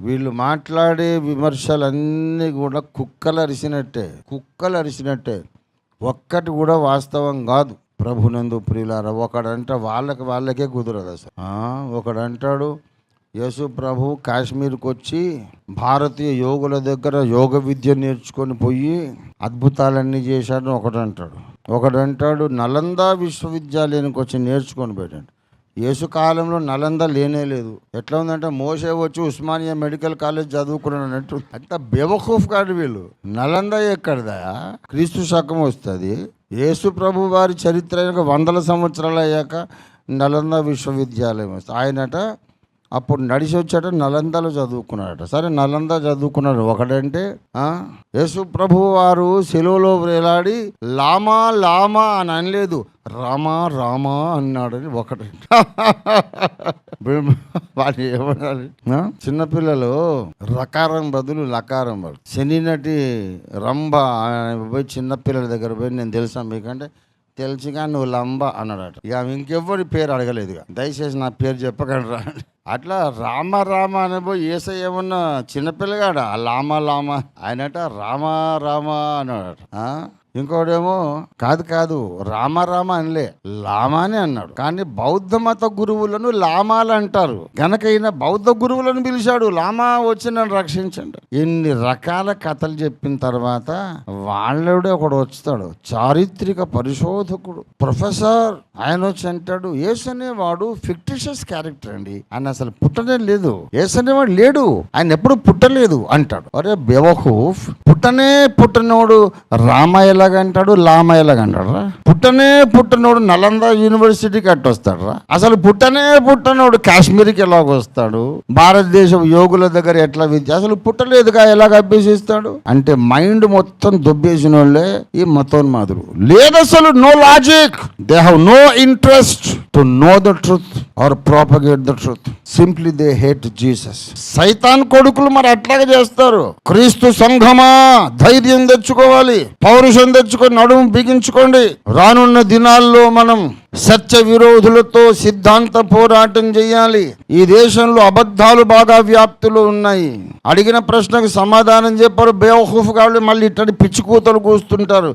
వీళ్ళు మాట్లాడే విమర్శలన్నీ కూడా కుక్కలు అరిసినట్టే కుక్కలు అరిసినట్టే. ఒక్కటి కూడా వాస్తవం కాదు. ప్రభునందు ప్రియులారా ఒకడంట వాళ్ళకి వాళ్ళకే కుదరదు అసలు. ఒకడంటాడు యేసు ప్రభు కాశ్మీర్కి వచ్చి భారతీయ యోగుల దగ్గర యోగ విద్య నేర్చుకొని పోయి అద్భుతాలన్నీ చేశాడు ఒకడంటాడు. ఒకడంటాడు నలంద విశ్వవిద్యాలయానికి వచ్చి నేర్చుకొని పోయాడు యేసు కాలంలో నలంద లేనే లేదు. ఎట్లా ఉందంటే మోసే వచ్చి ఉస్మానియా మెడికల్ కాలేజ్ చదువుకున్నాడు అన్నట్టు అంత బెవఖూఫ్ కాదు వీళ్ళు. నలంద ఎక్కడదా? క్రీస్తు శకం వస్తుంది. యేసు ప్రభు వారి చరిత్ర అయినాక వందల సంవత్సరాలు అయ్యాక నలంద విశ్వవిద్యాలయం వస్తుంది. ఆయనట అప్పుడు నడిచి వచ్చాట నలందలో చదువుకున్నాడట సరే నలంద చదువుకున్నాడు. ఒకడంటే యేసు ప్రభు వారు సెలవులో వేలాడి లామా లామా అని అనలేదు. రామా రామా అన్నాడని ఒకటి వాడు ఏమనాలి చిన్నపిల్లలు రకారం బదులు లకారం బదులు శని నటి రంభ పోయి చిన్నపిల్లల దగ్గర పోయి నేను తెలుసా మీకంటే? తెలిసి కానీ నువ్వు లంబ అన్నాడట. ఇక ఇంకెవ్వరి పేరు అడగలేదు దయచేసి నా పేరు చెప్పకండి రా. అట్లా రామ రామ అని ఏసై ఏమన్నా చిన్నపిల్లగాడ? ఆ లామ లామ. ఆయనట రామ రామ అన్నాడట ఇంకోడేమో కాదు కాదు రామారామ అనిలే లామా అని అన్నాడు. కానీ బౌద్ధ మత గురువులను లామాలు అంటారు. గనక ఈయన బౌద్ధ గురువులను పిలిచాడు లామా వచ్చి నన్ను రక్షించండి. ఎన్ని రకాల కథలు చెప్పిన తర్వాత వాళ్ళడే ఒకడు వస్తాడు చారిత్రక పరిశోధకుడు. ప్రొఫెసర్ ఆయన వచ్చి అంటాడు ఏసు అనేవాడు ఫిక్టిషియస్ క్యారెక్టర్ అండి. ఆయన అసలు పుట్టనే లేదు. ఏసు అనేవాడు లేడు. ఆయన ఎప్పుడు పుట్టలేదు అంటాడు. అరే బెవహూఫ్ పుట్టనే పుట్టనోడు రామ ఎలాగంటాడు? లామ ఎలాగంటాడు పుట్టనే పుట్టనోడు నలంద యూనివర్సిటీకి అట్టొస్తాడు రా అసలు పుట్టనే పుట్టనోడు కాశ్మీర్కి ఎలాగొస్తాడు? భారతదేశం యోగుల దగ్గర ఎట్లా విద్య అసలు పుట్టలేదుగా ఎలాగ అభ్యసిస్తాడు? అంటే మైండ్ మొత్తం దొబ్బేసిన వాళ్ళే ఈ మతోన్మాదులు. లేదు అసలు no logic. They have no interest to know the truth or propagate the truth simply they hate Jesus సైతాన్ కొడుకులు మరి అట్లాగే చేస్తారు. క్రీస్తు సంఘమా? ధైర్యం తెచ్చుకోవాలి. పౌరుషం తెచ్చుకొని నడుము బిగించుకోండి. రానున్న దినాల్లో మనం సత్య విరోధులతో సిద్ధాంత పోరాటం చేయాలి. ఈ దేశంలో అబద్ధాలు బాగా వ్యాప్తిలో ఉన్నాయి. అడిగిన ప్రశ్నకు సమాధానం చెప్పారు. బేవహూఫ్ కాబట్టి మళ్ళీ ఇట్టడి పిచ్చి కూతలు కూస్తుంటారు.